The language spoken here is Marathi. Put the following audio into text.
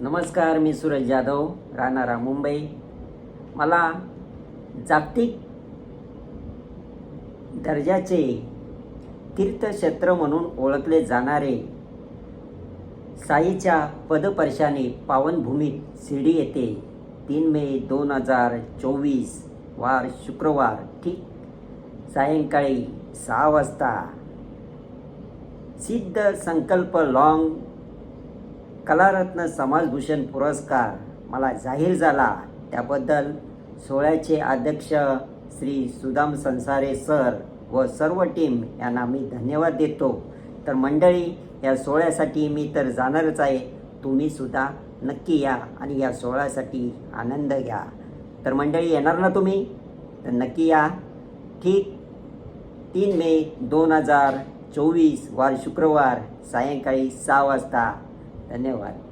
नमस्कार मी सूरज जाधव राहणारा मुंबई. मला जागतिक दर्जाचे तीर्थक्षेत्र म्हणून ओळखले जाणारे साईच्या पदपर्शाने पावनभूमीत शिर्डी येथे तीन मे दोन हजार चोवीस वार शुक्रवार ठीक सायंकाळी सहा वाजता. सिद्ध संकल्प लॉंग कलारत्न समाजभूषण पुरस्कार मला जाहीर झाला. त्याबद्दल सोहळ्याचे अध्यक्ष श्री सुदाम संसारे सर व सर्व टीम यांना मी धन्यवाद देतो. तर मंडळी या सोहळ्यासाठी मी तर जाणारच आहे. तुम्ही सुद्धा नक्की या आणि या सोहळ्यासाठी आनंद घ्या. तर मंडळी येणार ना तुम्ही? तर नक्की या. ठीक तीन मे दोन हजार चोवीस वार शुक्रवार सायंकाळी सहा वाजता. धन्यवाद